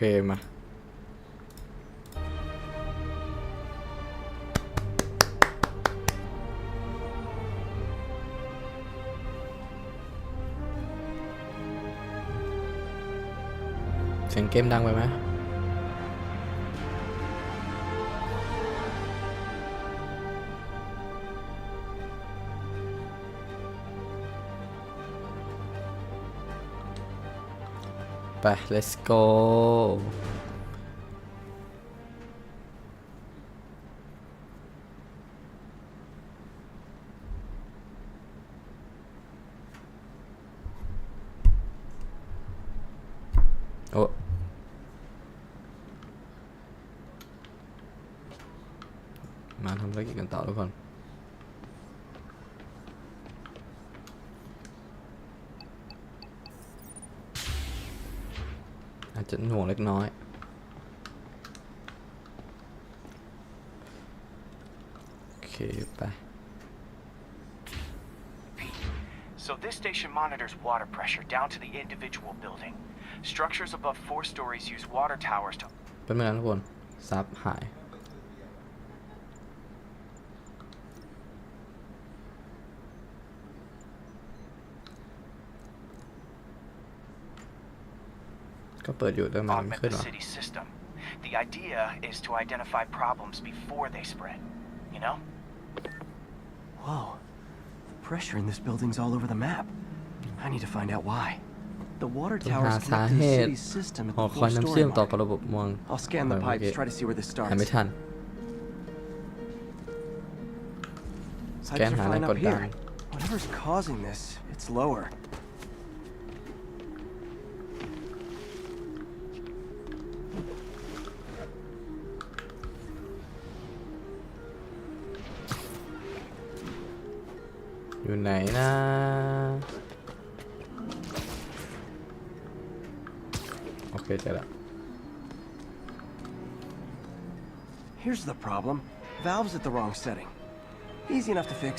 เคมา เสียงเกมดังไปไหม let's go อาจจะหน่วงเล็กน้อย โอเค ไป So this station monitors water pressure down to the individual building. Structures above four stories use water towers to เป็นเหมือนกันทุกคนซับหาย ก็เปิดอยู่แต่มันไม่ augment ขึ้น the หรอ city system. The idea is to identify problems before they spread. You know? Whoa. The pressure in this building's all over the map. I need to find out why. The water ต้องหา towers สา connect to เห the ตุ city's system at หอ the คอย four น้ำ story เชื่อมต่อ mark. กับระบบเมือง I'll scan the เมื่อ pipes, กี้ try to see where this หาไม่ starts. ทัน Pipes Scan are หาอะไร fine ก up ดดัน here. Whatever's causing this, it's lower. อยู่ไหนนะ โอเคเจอแล้ว Here's the problem. Valve's at the wrong setting. Easy enough to fix.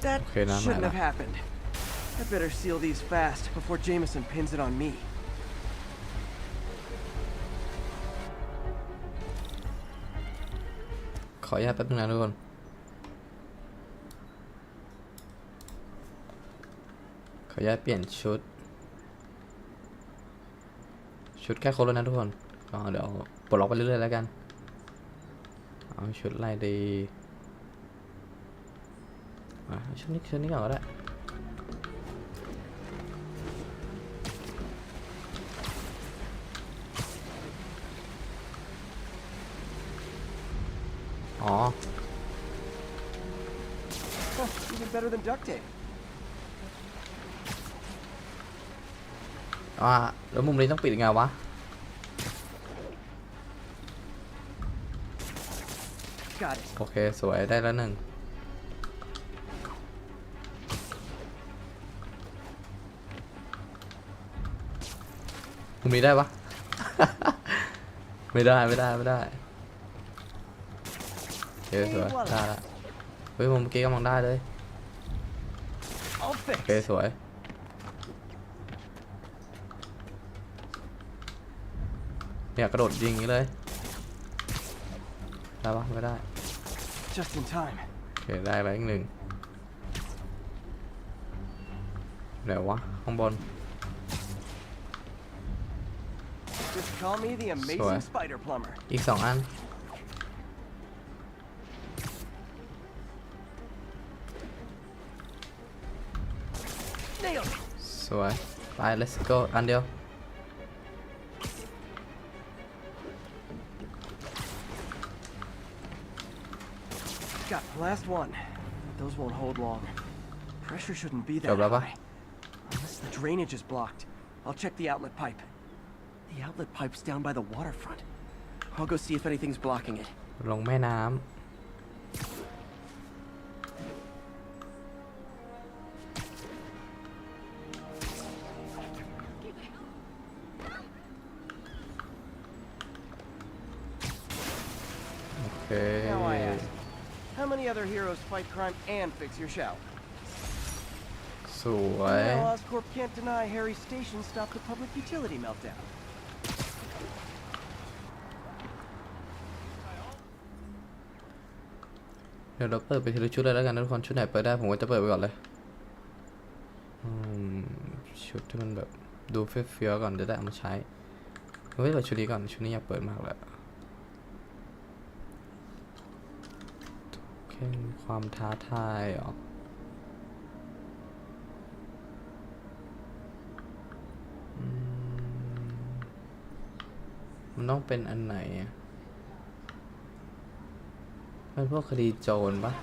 That Okay, now I'm shouldn't at have happened. I better seal these fast before Jameson pins it on me. ขออนุญาตแป๊บนึงนะทุกคน ออนุญาตเปลี่ยนชุด ชุดแค่ครบแล้วนะทุกคนก็เดี๋ยวปลดล็อกไปเรื่อยๆแล้วกัน เอาชุดอะไรดีชุดนี้ชุดนี้ก่อนก็ได้อ๋อ even better than duct tape. อ่าแล้วมุมนี้ต้องปิดยังไงวะ Got it. โอเค สวยได้แล้วหนึ่งมุมนี้ได้ปะไม่ได้ไม่ได้ไม่ได้โอเคสวยได้ละเฮ้ยมุมเมื่อกี้กำลังได้เลย I'll โอเค fix. สวย เนี่ยกระโดดยิงอย่างนี้เลย ได้ปะไม่ได้ Just in time. โอเคได้ไปอีกหนึ่งไหนวะข้างบน Just call me the amazing Sure. spider plumber. อีกสองอัน Nailed it. สวยไป let's go อันเดียว Got the last one. Those won't hold long. Pressure shouldn't be that Go, Baba. high. Unless the drainage is blocked. I'll check the outlet pipe. The outlet pipe's down by the waterfront. I'll go see if anything's blocking it. ลงแม่น้ำ fight crime and fix your shower? สสวย Well, Oscorp can't deny Harry's station stopped the public utility meltdown. เดี๋ยวเราเปิดไปทีละชุดเลยแล้วกันนะทุกคนชุดไหนเปิดได้ผมก็จะเปิดไปก่อนเลยอืมชุดที่มันแบบดูเฟี้ยวๆก่อนจะได้เอามาใช้เฮ้ยเปิดชุดนี้ก่อนชุดนี้อยากเปิดมากเลย โอเคความท้าทายหรออืมมันต้องเป็นอันไหนอะเป็นพวกคดีโจรปะ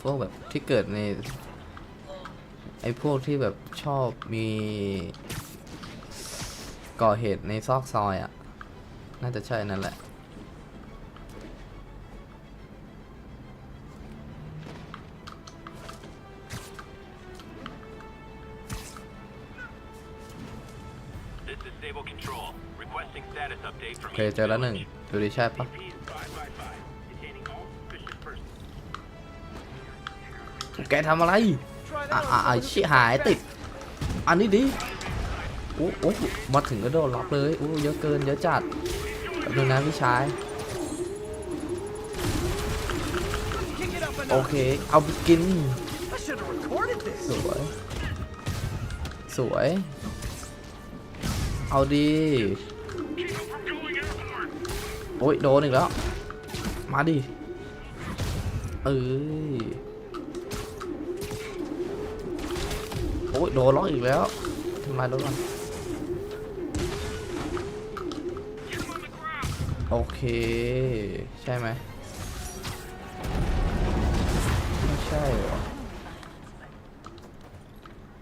พวกแบบที่เกิดใน ไอ้พวกที่แบบชอบมี ก่อเหตุในซอกซอยอะ่ะ น่าจะใช่นั่นแหละ โอเคเจอแล้วหนึ่งดูดิใช่ปะแกทำอะไร อะอะชิหายติด อันนี้ดี อ้โอ้มาถึงก็โดนล็อกเลยโอ้เยอะเกินเยอะจัดแป๊บนึงนะพี่ชายโอเค เอาไปกิน สวย สวย เอาดี โอ้ย โดนอีกแล้ว มาดิ เอ้ย โอ้ย โดนล็อกอีกแล้วทำลายรถมัน โอเค ใช่ไหมไม่ใช่หรอ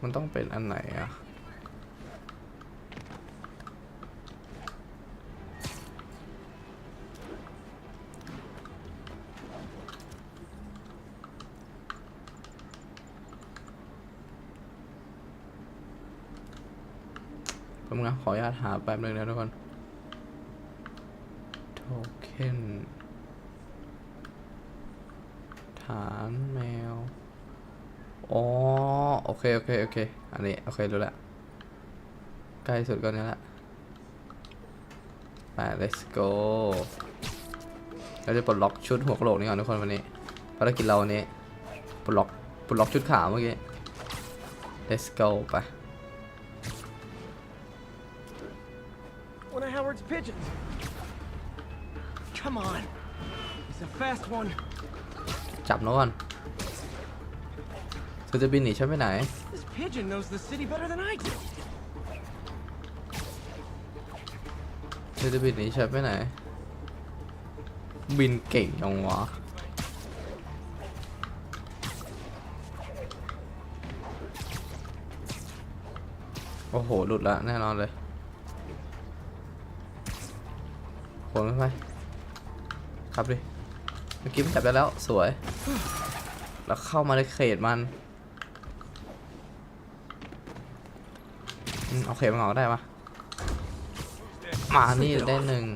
มันต้องเป็นอันไหนอะผมนะขออนุญาตหาแป๊บนึงนะทุกคน โทเค็น ฐานแมว อ๋อ โอเค โอเค โอเค อันนี้ โอเค รู้ละ ใกล้สุดก็นี้ละไป let's go เราจะปลดล็อกชุดหัวกะโหลกนี้ก่อนทุกคนวันนี้ภารกิจเราวันนี้ปลดล็อกปลดล็อกชุดขาวเมื่อกี้ let's go ไป One of Howard's pigeons. Come on. He's a fast one. จับนกก่อนเธอจะบินหนีฉันไปไหน This pigeon knows the city better than I do. เธอจะบินหนีฉันไปไหน บินเก่งจังวะโอ้โห หลุดละแน่นอนเลยขนไปขับดิ เมื่อกี้มันจับได้แล้วสวย แล้วเข้ามาในเขตมันอืมเอาเขตมันออกได้ปะมานี่ได้หนึ่ง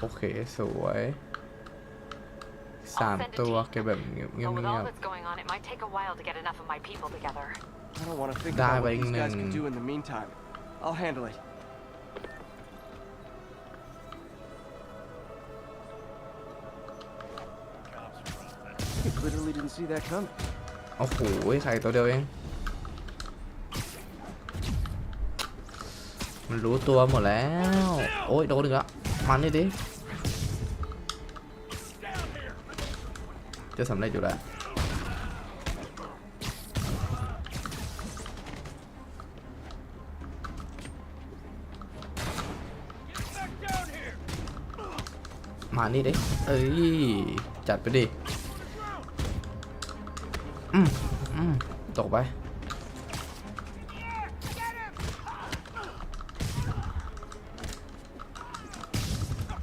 โอเค สวยสามตัวเก็บแบบเงียบ But with all ๆ that's going on, it might take a while to clearly didn't see that coming. โอ้โหไข่ตัวเดียวเอง มันรู้ตัวหมดแล้ว โอ้ยโดนอีกแล้วมันนี่ดิ จะสำเร็จอยู่แล้ว มานี่ดิ เอ้ย จัดไปดิ อืมอืมตกไป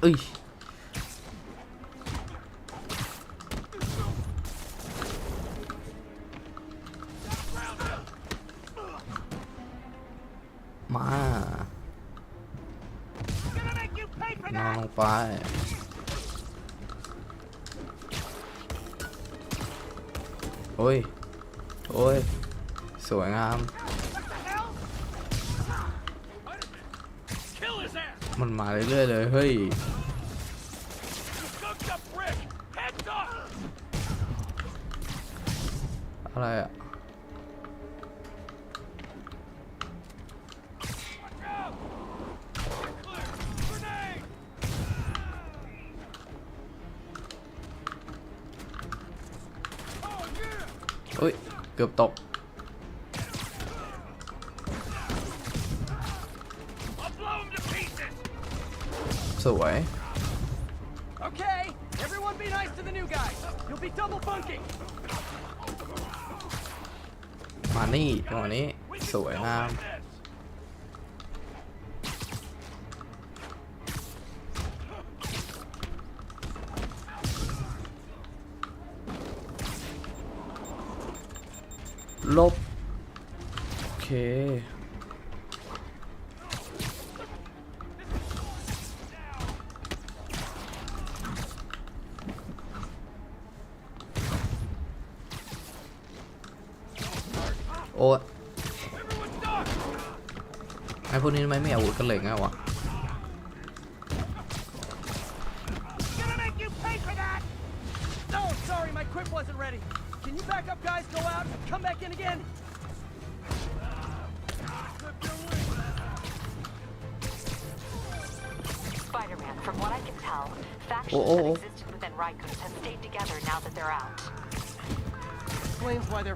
เอ้ย โอ้ย โอ้ย สวยงาม มันมาเรื่อยๆเลยเฮ้ย อะไรอะ Out! Clear! Grenade! อุ้ย เกือบตก I'll blow him to pieces! สวย Okay, everyone be nice to the new guys. You'll be double bunking. มานี่จังหวะนี้ We can สวย still งาม โอ้ไอพวกนี้ไม่มีอาวุธกันเลยไงวะ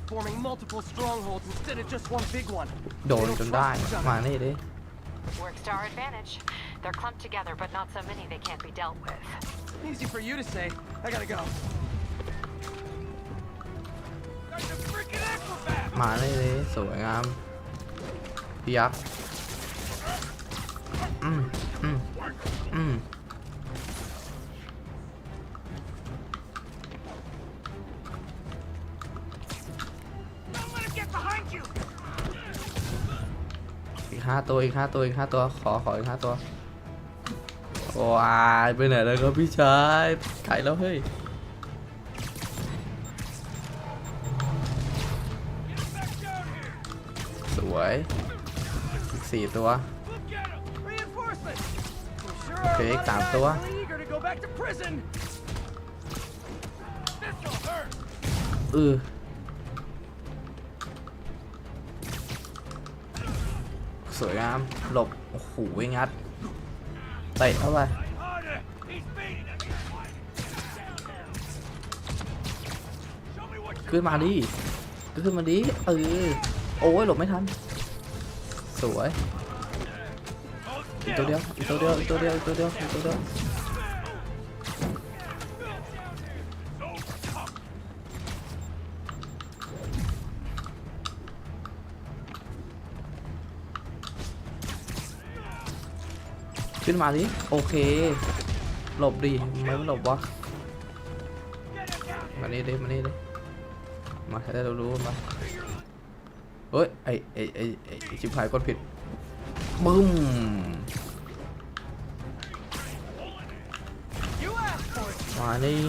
forming multiple strongholds instead of just one big one. โดนจนได้ มานี่ดิ Works to our advantage. They're clumped together, but not so many they can't be dealt with. Easy for you to say. I gotta go. Guy's a freaking acrobat! มานี่ดิสวยงามพี่ยักษ์อืมอืมอืม ห้าตัวอีกห้าตัวอีกห้าตัวขอขออีกห้าตัวว้ายไปไหนแล้วครับพี่ชายไก่แล้วเฮ้ย Back down here! สวยอีกสี่ตัว Look at him! Reinforcements! We sure Okay, are a lot of tạm guys ตัว. really eager to go back to prison. This'll hurt! เออ สวยงาม หลบ โอ้โหงัดเตะเข้าไปขึ้นมาดิขึ้นมาดิเออโอ้ยหลบไม่ทัน สวยอีกตัวเดียวอีกตัวเดียวอีกตัวเดียวอีกตัวเดียวอีกตัวเดียว ขึ้นมาดิโอเค หลบดิทำไม่หลบวะมานี่ดิมานี่ดิมาให้เรารู้มาเฮ้ยไอไอไอไอไอ้ชิบหายกดผิดบึ้มมานี่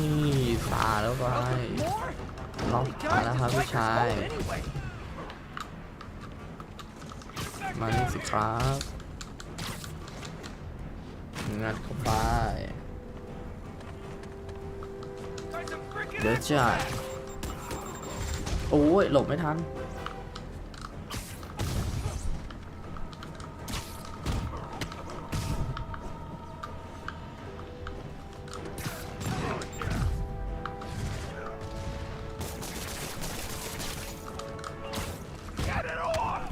สาแล้วไปล็อกมาแล้วครับพี่ชาย มานี่สิครับ งัดเข้าไปเดี๋ยวจัดโอ้ย หลบไม่ทัน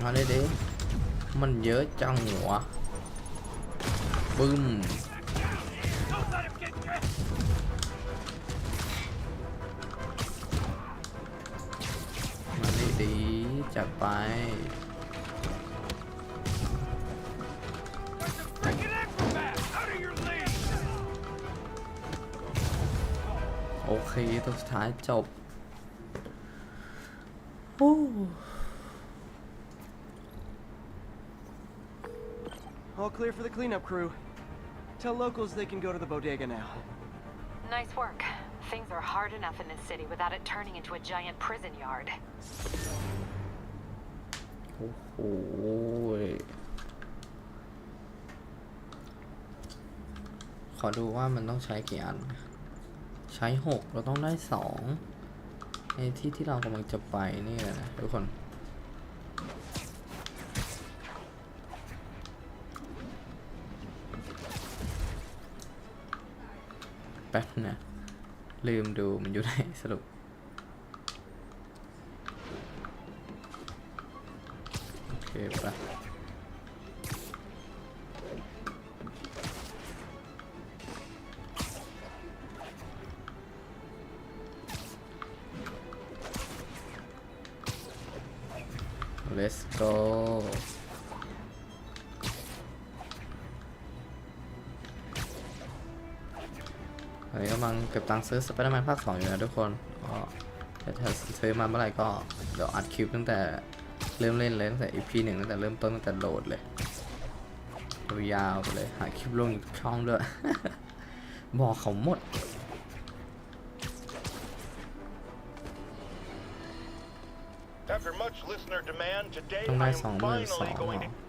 มาเลยดิมันเยอะจังหัว บึ้ม Don't let him get you! มาเลยดีจัดไป Freaking acrobat! Out of your league! โอเคตัวสุดท้ายจบโอ้ All clear for the cleanup crew. Tell locals they can go to the bodega now. Nice work. Things are hard enough in this city without it turning into a giant prison yard. โอ้โหขอดูว่ามันต้องใช้กี่อัน ใช้หกเราต้องได้สองในที่ที่เรากำลังจะไปนี่แหละนะทุกคน ป๊บนะ ลืมดูมันอยู่ไหนสรุป โอเคปะ ตังค์ซื้อสไปเดอร์แมนภาคสองอยู่นะทุกคนก็เดี๋ยวถ้าซื้อมาเมื่อไหร่ก็เดี๋ยวอัดคลิปตั้งแต่เริ่มเล่นเลยตั้งแต่ EP หนึ่งตั้งแต่เริ่มต้นตั้งแต่โหลดเลยยาวๆไปเลยหาคลิปลงอีกช่องด้วย บอกเขาหมด After much listener demand, today ต้องได้ I am สองหมื่นสอง finally going to เหรอ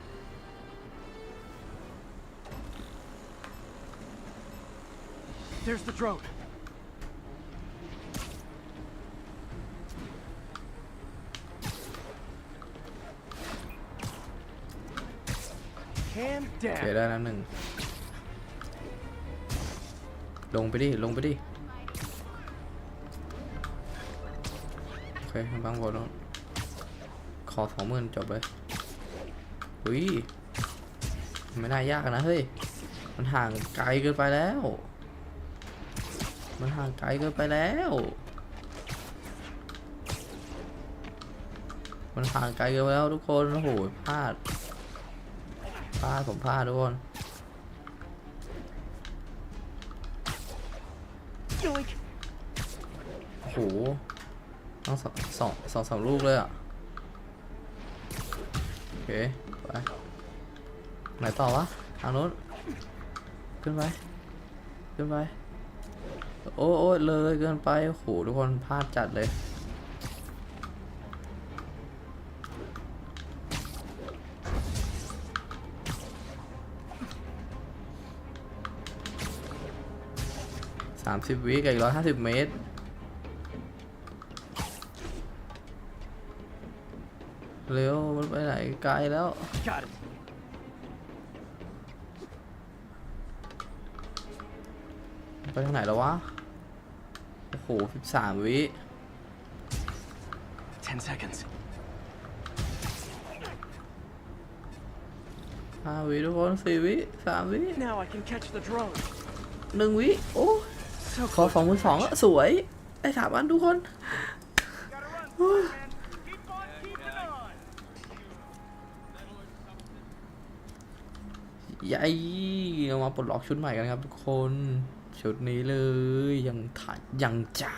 There's the drone. Calm โอ เคได้แล้วหนึ่งลงไปดิ ลงไปดิ โอเคบางบนนู้นขอสองหมื่นจบเลยอุ้ย ไม่น่ายากนะ เฮ้ย มันห่างไกลเกินไปแล้ว มันห่างไกลเกินไปแล้ว มันห่างไกลเกินไปแล้วทุกคน โอ้โหพลาด ลาดผมพลาดทุกคนโอ้โหต้องสองสองสองสามลูกเลยอะ โอเค ไป ไหนต่อวะ ทางนู้น ขึ้นไป ขึ้นไป โอ้โอ้เลยเกินไปโอ้โหทุกคนพลาดจัดเลย สามสิบวิกับอีกร้อยห้าสิบเมตร เร็วมันไปไหนไกลแล้ว Got it. ไปทางไหนแล้ววะ โอ้โหสิบสามวิ Ten seconds. ห้าวิทุกคนสี่วิสามวิ Now I can catch the drone. หนึ่งวิ โอ้ So ขอสองพันสองอะสวย ได้ถามอันทุกคนยัยเรามาปลดล็อกชุดใหม่กันครับทุกคน ชุดนี้เลยยังถัดยังจ้า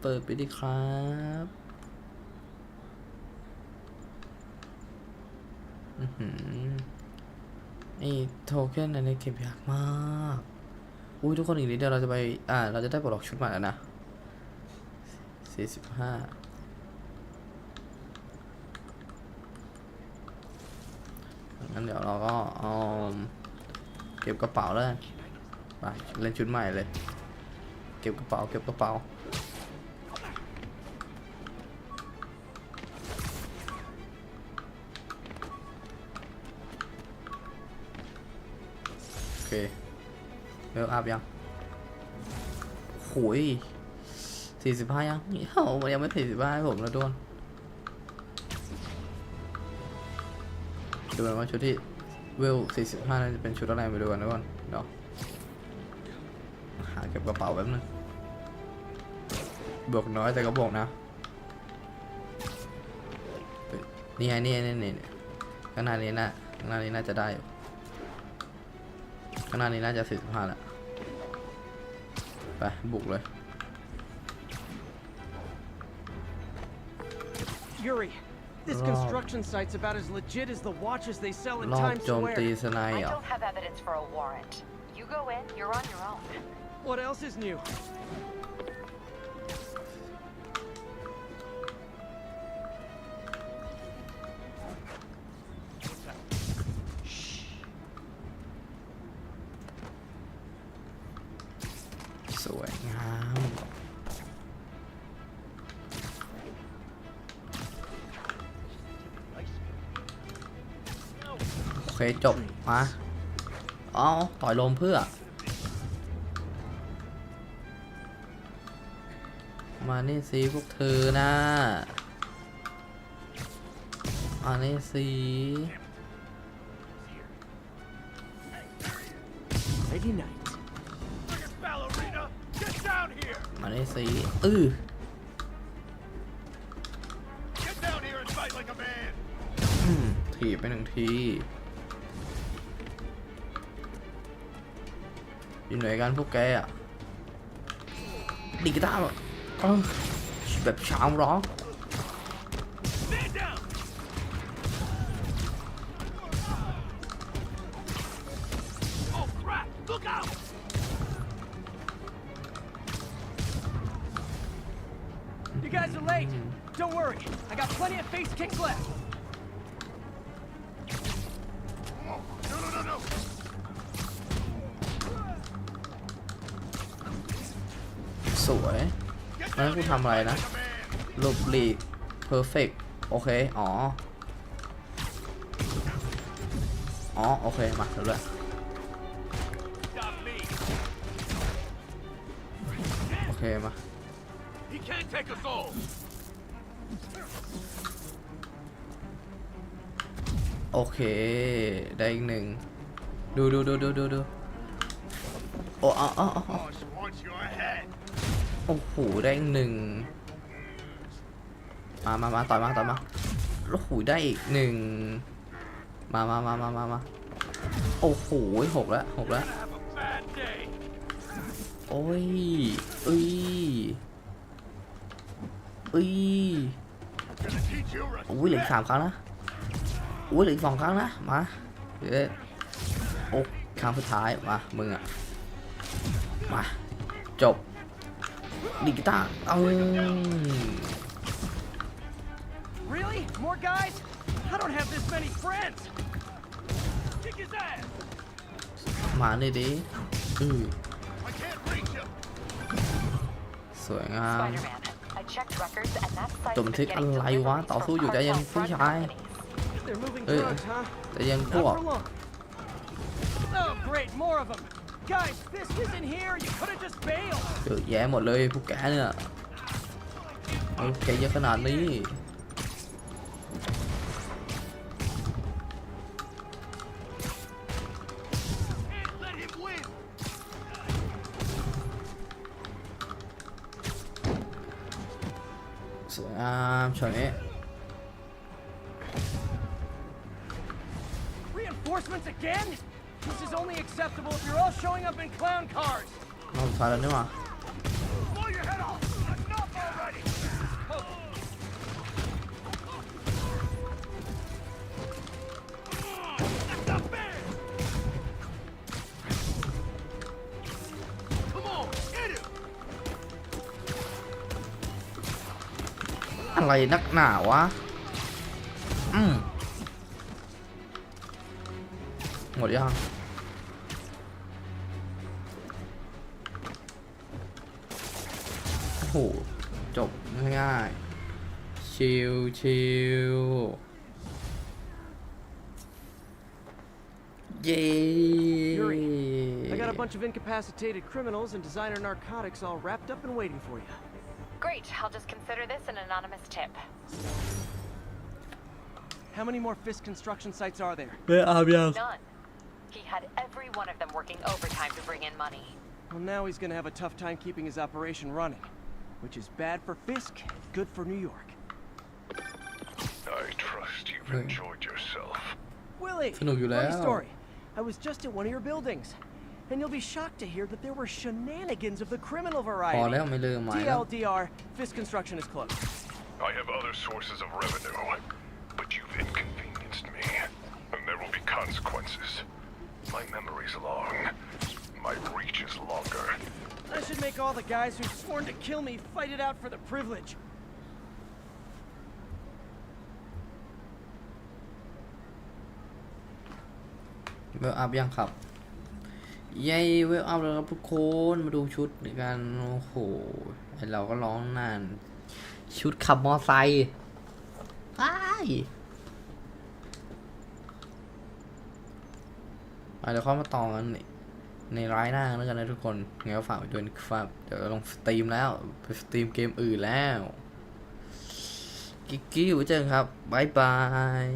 เปิดไปดิครับอือหือนี่โทเค็นอันนี้เก็บยากมาก อุ้ยทุกคนอีกนิดเดียวเราจะไป อ่า เราจะได้ปลดล็อกชุดใหม่แล้วนะสี่สิบห้างั้นเดี๋ยวเราก็เอาเก็บกระเป๋าแล้วไปเล่นชุดใหม่เลย เก็บกระเป๋า เก็บกระเป๋า ลอัพยังโหุยสี่สิบห้ายังเฮ้ามันยังไม่สี่สิบห้าให้ผมแล้วโดนดูกันว่าชุดที่เวล45น่าจะเป็นชุดอะไรไปดูกันนะก่อนเดี๋ยวหาเก็บกระเป๋าแป๊บนึงบวกน้อยแต่ก็บวกนะนี่ไงนี่นี่นี่นี่ข้างหน้านี้นะข้างหน้านี้น่าจะได้อยู่ ข้างหน้านี้น่าจะ45แล้วไปบุกเลย Yuri, This Rob. construction site's about as legit as the watches they sell in รอบ Times โจมตี Square. สไน I เหรอ don't have evidence for a warrant. You go in, you're on your own. What else is new? จบ มาเอาต่อยลมเพื่อ มานี่สิพวกเธอนะมานี่สิ Lady Night. Ballerina, get down here! มานี่สิอือ Get down here and fight like a man! อืมถีบไปหนึ่งที อยู่ไหนกันพวกแกอะดีกีตาร์แบบเออแบบชางร้อง สวยแล้วกูทำอะไรนะหลบหลีกเพอร์เฟกโอเค อ๋อ อ๋อ โอเค มาเดี๋ยวเลยโอเค มาโอเค ได้อีกหนึ่ง ดูดูดูดูดูดูโอ้อ๋ออ๋อ โอ้โหได้อีกหนึ่งมามามาต่อยมาต่อยมาโอ้โหได้อีกหนึ่งมามามามามามาโอ้โหหกแล้วหกแล้วโอ้ยเอ้ยเอ้ย Gonna teach you โอ้ยเหลือสามครั้งนะโอ้ยเหลือสองครั้งนะมาเยวโอ้ครั้งสุดท้ายมามึงอะมาจบ Đi ta Ông Really? More guys? I don't have this many friends. Kick his ass. Mà này đấy. Ừ. Sợi à. Tụm thích anh lay quá, tỏ số dù cho em phí trai. ừ, để em cứu. Oh, great, more of them. Được giá một lưỡi bút cả nữa. Ok cho cái nền đi. À, trời ấy Reinforcements again? This is only acceptable if you're all showing up in clown cars. รอบสุดท้ายแล้วนี่หว่า Blow your head off! Enough already! That's not fair! Come on, hit him! อะไรนักหนาวะ อืม หมดยัง โอ้โห จบง่ายๆ ชิลชิลเย้ Yuri, I got a bunch of incapacitated criminals and designer narcotics all wrapped up and waiting for you. Great, I'll just consider this an anonymous tip. How many more Fisk construction sites are there? ไม่อาบยัง None. He had every one of them working overtime to bring in money. Well, now he's gonna have a tough time keeping his operation running, Which is bad for Fisk, good for New York. I trust you've right. enjoyed yourself. Willie, funny story. I was just at one of your buildings. And you'll be shocked to hear that there were shenanigans of the criminal variety. DLDR, Fisk Construction is closed. I have other sources of revenue, but you've inconvenienced me, and there will be consequences. My memory's long, my reach is longer, I sources of revenue. all the guys who've sworn to kill me fight it out for the privilege. เวลอัพยังครับเย้เวลอัพแล้วครับทุกคนมาดูชุดในการโอ้โหไอเราก็ร้องนาน ชุดขับมอไซค์อ้ายอะเดี๋ยวเข้ามาต่อกันใน ในร้ายหน้าแล้วกันนะทุกคนงั้นฝากไว้ด้วยนะครับ เดี๋ยวลงสตรีมแล้ว ไปสตรีมเกมอื่นแล้ว กิ๊กกี้ไว้เจอกันครับ บ๊ายบาย